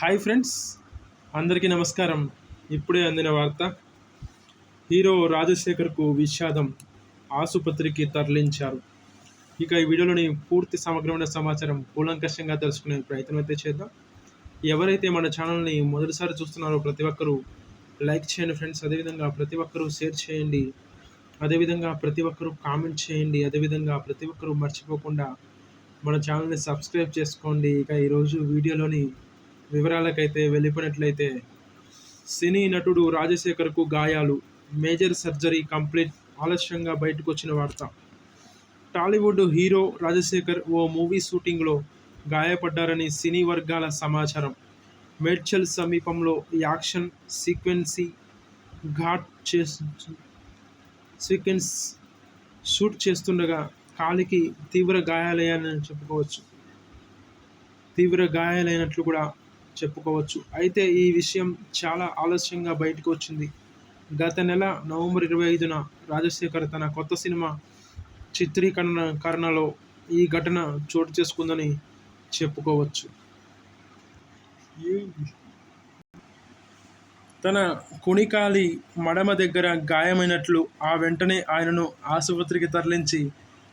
Hi friends అందరికీ నమస్కారం. ఇప్పుడే అందిన వార్త హీరో రాజశేఖర్కు విషాదం ఆసుపత్రికి తరలించారు. ఇక ఈ వీడియోలోని పూర్తి సమగ్రమైన సమాచారం కూలంకషంగా తెలుసుకునే ప్రయత్నం అయితే చేద్దాం. ఎవరైతే మన ఛానల్ని మొదటిసారి చూస్తున్నారో ప్రతి ఒక్కరూ లైక్ చేయండి ఫ్రెండ్స్. అదేవిధంగా ప్రతి ఒక్కరూ షేర్ చేయండి. అదేవిధంగా ప్రతి ఒక్కరూ కామెంట్ చేయండి. అదేవిధంగా ప్రతి ఒక్కరూ మర్చిపోకుండా మన ఛానల్ని సబ్స్క్రైబ్ చేసుకోండి. ఇక ఈరోజు వీడియోలోని వివరాలకైతే వెళ్ళిపోయినట్లయితే సినీ నటుడు రాజశేఖర్కు గాయాలు మేజర్ సర్జరీ కంప్లీట్ ఆలస్యంగా బయటకు వచ్చిన వార్త. టాలీవుడ్ హీరో రాజశేఖర్ ఓ మూవీ షూటింగ్లో గాయపడ్డారని సినీ వర్గాల సమాచారం. మేడ్చల్ సమీపంలో యాక్షన్ సీక్వెన్సీ ఘాట్ చే సీక్వెన్స్ షూట్ చేస్తుండగా కాలికి తీవ్ర గాయాలయ్యానని చెప్పుకోవచ్చు. తీవ్ర గాయాలైనట్లు కూడా చెప్పుకోవచ్చు. అయితే ఈ విషయం చాలా ఆలస్యంగా బయటకు వచ్చింది. గత నెల నవంబర్ ఇరవై ఐదున రాజశేఖర్ తన కొత్త సినిమా చిత్రీకరణ కరణలో ఈ ఘటన చోటు చేసుకుందని చెప్పుకోవచ్చు. తన కుణికాలి మడమ దగ్గర గాయమైనట్లు ఆ వెంటనే ఆయనను ఆసుపత్రికి తరలించి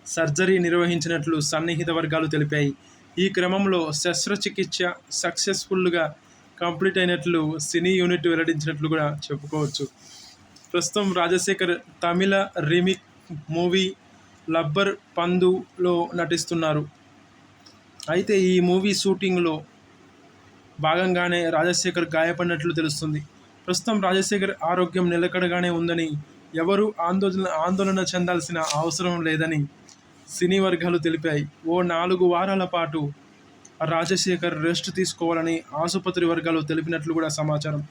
సర్జరీ నిర్వహించినట్లు సన్నిహిత వర్గాలు తెలిపాయి. ఈ క్రమంలో శస్త్రచికిత్స సక్సెస్ఫుల్గా కంప్లీట్ అయినట్లు సినీ యూనిట్ వెల్లడించినట్లు కూడా చెప్పుకోవచ్చు. ప్రస్తుతం రాజశేఖర్ తమిళ రీమిక్ మూవీ లబ్బర్ పందులో నటిస్తున్నారు. అయితే ఈ మూవీ షూటింగ్లో భాగంగానే రాజశేఖర్ గాయపడినట్లు తెలుస్తుంది. ప్రస్తుతం రాజశేఖర్ ఆరోగ్యం నిలకడగానే ఉందని ఎవరూ ఆందోళన ఆందోళన చెందాల్సిన అవసరం లేదని సినీ వర్గాలు తెలిపాయి. ఓ నాలుగు వారాల పాటు రాజశేఖర్ రెస్ట్ తీసుకోవాలని ఆసుపత్రి వర్గాలు తెలిపినట్లు కూడా సమాచారం.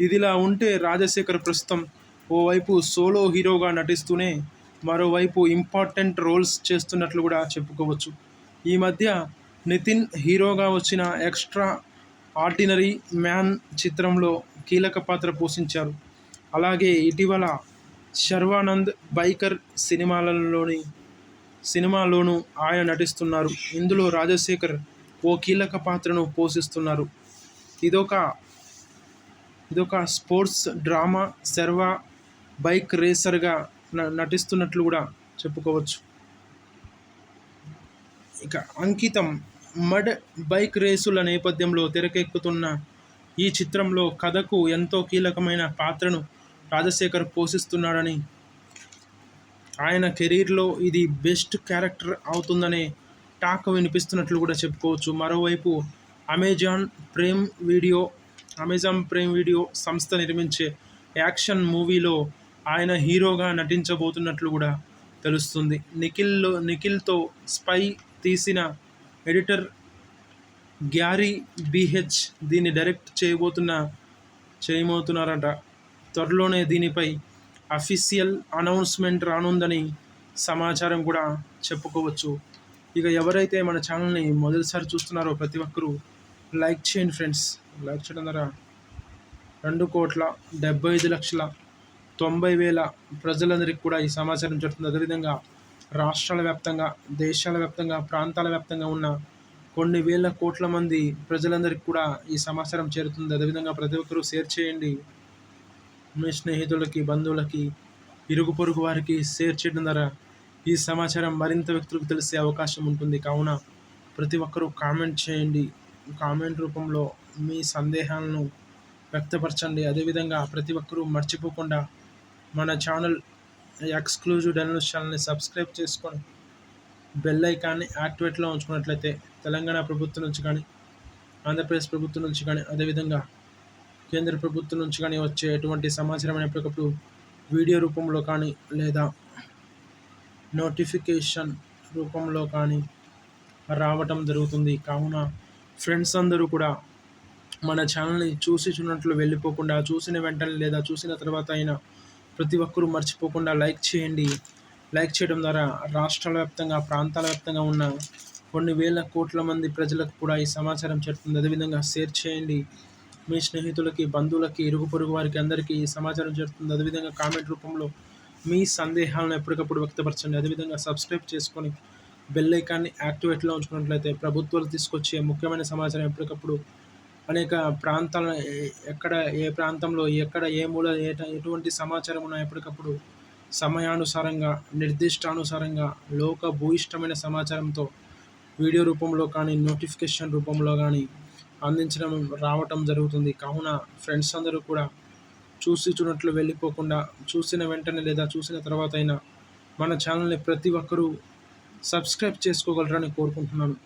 ఇదిలా ఉంటే రాజశేఖర్ ప్రస్తుతం ఓవైపు సోలో హీరోగా నటిస్తూనే మరోవైపు ఇంపార్టెంట్ రోల్స్ చేస్తున్నట్లు కూడా చెప్పుకోవచ్చు. ఈ మధ్య నితిన్ హీరోగా వచ్చిన ఎక్స్ట్రా ఆర్డినరీ మ్యాన్ చిత్రంలో కీలక పాత్ర పోషించారు. అలాగే ఇటీవల శర్వానంద్ బైకర్ సినిమాలలోని సినిమాలోనూ ఆయన నటిస్తున్నారు. ఇందులో రాజశేఖర్ ఓ కీలక పాత్రను పోషిస్తున్నారు. ఇదొక ఇదొక స్పోర్ట్స్ డ్రామా శర్వా బైక్ రేసర్గా న- నటిస్తున్నట్లు కూడా చెప్పుకోవచ్చు. ఇక అంకితం మడ్ బైక్ రేసుల నేపథ్యంలో తెరకెక్కుతున్న ఈ చిత్రంలో కథకు ఎంతో కీలకమైన పాత్రను రాజశేఖర్ పోషిస్తున్నాడని ఆయన కెరీర్లో ఇది బెస్ట్ క్యారెక్టర్ అవుతుందనే టాక్ వినిపిస్తున్నట్లు కూడా చెప్పుకోవచ్చు. మరోవైపు Amazon Prime Video Amazon Prime Video సంస్థ నిర్మించే యాక్షన్ మూవీలో ఆయన హీరోగా నటించబోతున్నట్లు కూడా తెలుస్తుంది. నిఖిల్లో నిఖిల్తో స్పై తీసిన ఎడిటర్ గ్యారీ బీహెచ్ దీన్ని డైరెక్ట్ చేయబోతున్న చేయబోతున్నారట. త్వరలోనే దీనిపై అఫీషియల్ అనౌన్స్మెంట్ రానుందని సమాచారం కూడా చెప్పుకోవచ్చు. ఇక ఎవరైతే మన ఛానల్ని మొదటిసారి చూస్తున్నారో ప్రతి ఒక్కరూ లైక్ చేయండి ఫ్రెండ్స్. లైక్ చేయడం ద్వారా రెండు కోట్ల డెబ్బై ఐదు లక్షల తొంభై వేల ప్రజలందరికీ కూడా ఈ సమాచారం జరుగుతుంది. అదేవిధంగా రాష్ట్రాల వ్యాప్తంగా దేశాల వ్యాప్తంగా ప్రాంతాల వ్యాప్తంగా ఉన్న కొన్ని వేల కోట్ల మంది ప్రజలందరికీ కూడా ఈ సమాచారం చేరుతుంది. అదేవిధంగా ప్రతి ఒక్కరూ షేర్ చేయండి. మీ స్నేహితులకి బంధువులకి ఇరుగు పొరుగు వారికి షేర్ చేయడం ద్వారా ఈ సమాచారం మరింత వ్యక్తులకు తెలిసే అవకాశం ఉంటుంది. కావున ప్రతి ఒక్కరూ కామెంట్ చేయండి. కామెంట్ రూపంలో మీ సందేహాలను వ్యక్తపరచండి. అదేవిధంగా ప్రతి ఒక్కరూ మర్చిపోకుండా మన ఛానల్ ఎక్స్క్లూజివ్ డైనోస్ ఛానల్ని సబ్స్క్రైబ్ చేసుకొని బెల్ ఐకాన్ని యాక్టివేట్లో ఉంచుకున్నట్లయితే తెలంగాణ ప్రభుత్వం నుంచి కానీ ఆంధ్రప్రదేశ్ ప్రభుత్వం నుంచి కానీ అదేవిధంగా కేంద్ర ప్రభుత్వం నుంచి కానీ వచ్చే ఎటువంటి సమాచారం ఎప్పటికప్పుడు వీడియో రూపంలో కానీ లేదా నోటిఫికేషన్ రూపంలో కానీ రావటం జరుగుతుంది. కావున ఫ్రెండ్స్ అందరూ కూడా మన ఛానల్ని చూసి చూడనట్లు వెళ్ళిపోకుండా చూసిన వెంటనే లేదా చూసిన తర్వాత అయినా ప్రతి ఒక్కరూ మర్చిపోకుండా లైక్ చేయండి. లైక్ చేయడం ద్వారా రాష్ట్రాల వ్యాప్తంగా ప్రాంతాల వ్యాప్తంగా ఉన్న కొన్ని వేల కోట్ల మంది ప్రజలకు కూడా ఈ సమాచారం చేరుతుంది. అదేవిధంగా షేర్ చేయండి. మీ స్నేహితులకి బంధువులకి ఇరుగు పొరుగు వారికి అందరికీ ఈ సమాచారం చేరుతుంది. అదేవిధంగా కామెంట్ రూపంలో మీ సందేహాలను ఎప్పటికప్పుడు వ్యక్తపరచండి. అదేవిధంగా సబ్స్క్రైబ్ చేసుకొని బెల్ ఐకాన్ని యాక్టివేట్లో ఉంచుకున్నట్లయితే ప్రభుత్వాలు తీసుకొచ్చే ముఖ్యమైన సమాచారం ఎప్పటికప్పుడు అనేక ప్రాంతాల ఎక్కడ ఏ ప్రాంతంలో ఎక్కడ ఏ మూల ఏ ఎటువంటి సమాచారం ఉన్నా ఎప్పటికప్పుడు సమయానుసారంగా నిర్దిష్టానుసారంగా లోక భూయిష్టమైన సమాచారంతో వీడియో రూపంలో కానీ నోటిఫికేషన్ రూపంలో కానీ అందించడం రావటం జరుగుతుంది. కావున ఫ్రెండ్స్ అందరూ కూడా చూసి చూడట్లు వెళ్ళిపోకుండా చూసిన వెంటనే లేదా చూసిన తర్వాత అయినా మన ఛానల్ని ప్రతి ఒక్కరూ సబ్స్క్రైబ్ చేసుకోగలరని కోరుకుంటున్నాను.